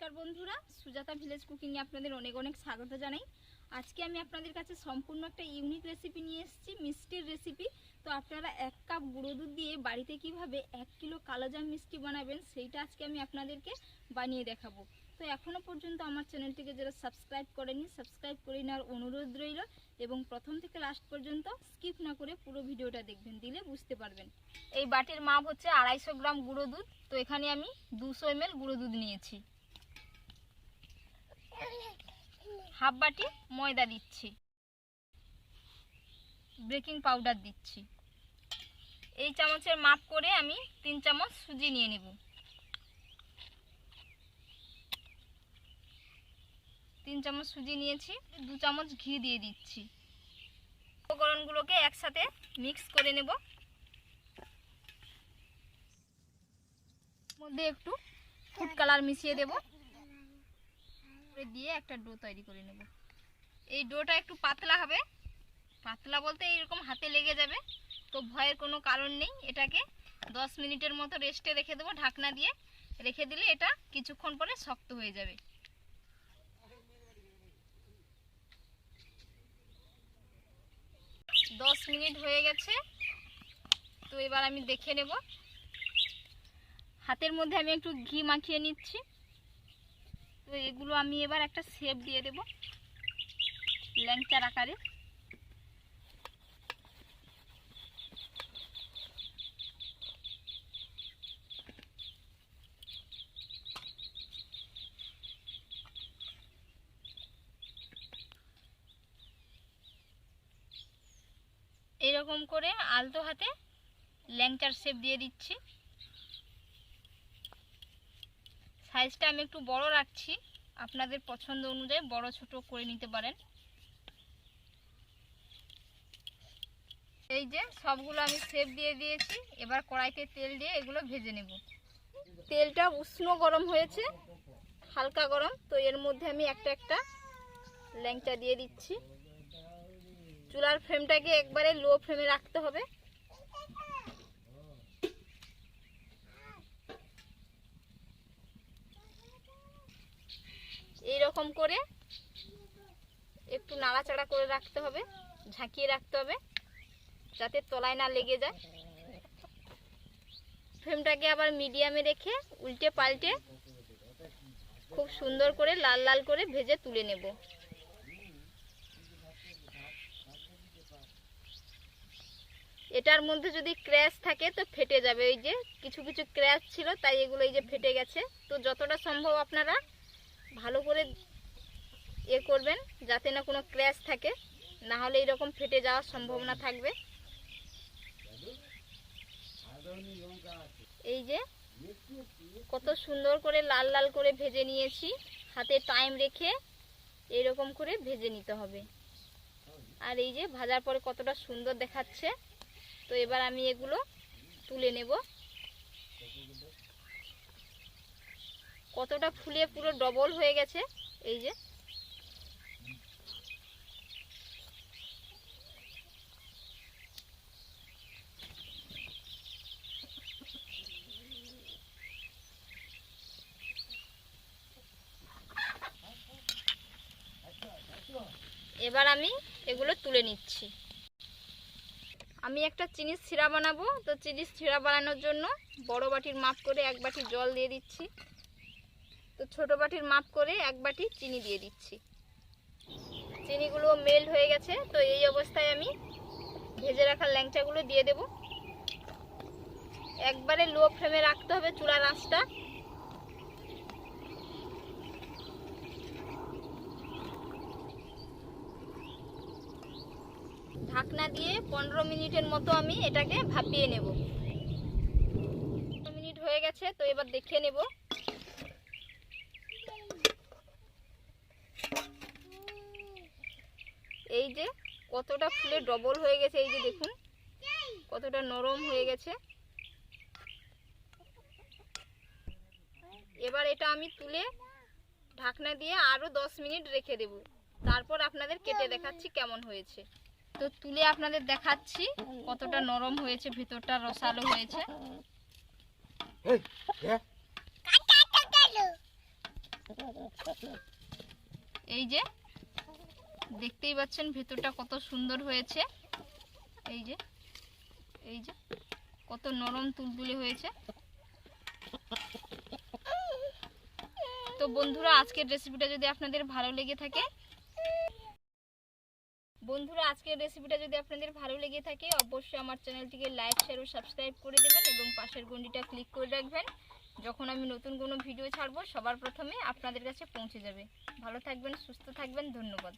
নমস্কার বন্ধুরা, সুজাতা ভিলেজ কুকিংয়ে আপনাদের অনেক অনেক স্বাগত জানাই। আজকে আমি আপনাদের কাছে সম্পূর্ণ একটা ইউনিক রেসিপি নিয়ে এসেছি, মিষ্টির রেসিপি তো আপনারা এক কাপ গুঁড়ো দুধ দিয়ে বাড়িতে কীভাবে এক কিলো কালোজাম মিষ্টি বানাবেন, সেইটা আজকে আমি আপনাদেরকে বানিয়ে দেখাবো। তো এখনও পর্যন্ত আমার চ্যানেলটিকে যারা সাবস্ক্রাইব করেনি সাবস্ক্রাইব করে নেওয়ার অনুরোধ রইল এবং প্রথম থেকে লাস্ট পর্যন্ত স্কিপ না করে পুরো ভিডিওটা দেখবেন, দিলে বুঝতে পারবেন। এই বাটির মাপ হচ্ছে আড়াইশো গ্রাম গুঁড়ো দুধ, তো এখানে আমি দুশো এমএল গুঁড়ো দুধ নিয়েছি। হাফ বাটি ময়দা দিচ্ছি। বেকিং পাউডার দিচ্ছি। এই চামচের মাপ করে আমি তিন চামচ সুজি নিয়ে নেব। তিন চামচ সুজি নিয়েছি, দু চামচ ঘি দিয়ে দিচ্ছি। উপকরণগুলোকে একসাথে মিক্স করে নেব। মধ্যে একটু ফুড কালার মিশিয়ে দেব। করে দিয়ে একটা ডো তৈরি করে নেব। এই ডোটা একটু পাতলা হবে। পাতলা বলতে এইরকম হাতে লেগে যাবে, তো ভয়ের কোনো কারণ নেই। এটাকে দশ মিনিটের মতো রেস্টে রেখে দেবো ঢাকনা দিয়ে। রেখে দিলে এটা কিছুক্ষণ পরে শক্ত হয়ে যাবে। দশ মিনিট হয়ে গেছে, তো এবার আমি দেখে নেব। হাতের মধ্যে আমি একটু ঘি মাখিয়ে নিচ্ছি। তো এগুলো আমি এবার একটা শেপ দিয়ে দেব ল্যাংচার আকারে। এরকম করে আলতো হাতে ল্যাংচার শেপ দিয়ে দিচ্ছি। সাইজটা আমি একটু বড় রাখছি। আপনাদের পছন্দ অনুযায়ী বড় ছোট করে নিতে পারেন। এই যে সবগুলো আমি সেপ দিয়ে দিয়েছি। এবার কড়াইতে তেল দিয়ে এগুলো ভেজে নেব। তেলটা উষ্ণ গরম হয়েছে, হালকা গরম, তো এর মধ্যে আমি একটা একটা ল্যাংচা দিয়ে দিচ্ছি। চুলার ফ্লেমটাকে একবারে লো ফ্লেমে রাখতে হবে। এই রকম করে একটু নাড়াচাড়া করে রাখতে হবে, ঝাঁকিয়ে রাখতে হবে, যাতে তলায় না লেগে যায়। ফ্রেমটাকে আবার মিডিয়ামে রেখে উল্টে পাল্টে খুব সুন্দর করে লাল লাল করে ভেজে তুলে নেব। এটার মধ্যে যদি ক্র্যাশ থাকে তো ফেটে যাবে। ওই যে কিছু কিছু ক্র্যাশ ছিল, তাই এগুলো এই যে ফেটে গেছে। তো যতটা সম্ভব আপনারা ভালো করে এ করবেন যাতে না কোনো ক্র্যাশ থাকে। না হলে এরকম ফেটে যাওয়ার সম্ভাবনা থাকবে। এই যে কত সুন্দর করে লাল লাল করে ভেজে নিয়েছি। হাতে টাইম রেখে এরকম করে ভেজে নিতে হবে। আর এই যে ভাজার পরে কতটা সুন্দর দেখাচ্ছে। তো এবার আমি এগুলো তুলে নেব। কতটা ফুলে পুরো ডবল হয়ে গেছে, এই যে। এবার আমি এগুলো তুলে নিচ্ছি। আমি একটা চিনির শিরা বানাবো, তো চিনির শিরা বানানোর জন্য বড় বাটির মাপ করে এক বাটি জল দিয়ে দিচ্ছি। তো ছোট বাটির মাপ করে এক বাটি চিনি দিয়ে দিচ্ছি। চিনিগুলো মেল্ট হয়ে গেছে, তো এই অবস্থায় আমি ভেজে রাখা ল্যাংচাগুলো দিয়ে দেব। একবারে লো ফ্লেমে রাখতে হবে চুলার আঁচটা। ঢাকনা দিয়ে পনেরো মিনিটের মতো আমি এটাকে ভাপিয়ে নেব। পনেরো মিনিট হয়ে গেছে, তো এবার দেখে নেব। এই যে কতটা ফুলে ডবল হয়ে গেছে এই যে দেখুন। কতটা নরম হয়ে গেছে। এবার এটা আমি তুলে ঢাকনা দিয়ে আরও দশ মিনিট রেখে দেব। তারপর আপনাদের কেটে দেখাচ্ছি কেমন হয়েছে। তো তুলে আপনাদের দেখাচ্ছি কতটা নরম হয়েছে ভিতরটা রসালো হয়েছে। এই যে দেখতেই পাচ্ছেন ভেতরটা কত সুন্দর হয়েছে। এই যে এই যে, কত নরম তুলতুলে হয়েছে। তো বন্ধুরা, আজকের রেসিপিটা যদি আপনাদের ভালো লেগে থাকে, বন্ধুরা, আজকের রেসিপিটা যদি আপনাদের ভালো লেগে থাকে, অবশ্যই আমার চ্যানেলটিকে লাইক শেয়ার ও সাবস্ক্রাইব করে দেবেন এবং পাশের গন্ডিটা ক্লিক করে রাখবেন। যখন আমি নতুন কোনো ভিডিও ছাড়বো, সবার প্রথমে আপনাদের কাছে পৌঁছে যাবে। ভালো থাকবেন, সুস্থ থাকবেন, ধন্যবাদ।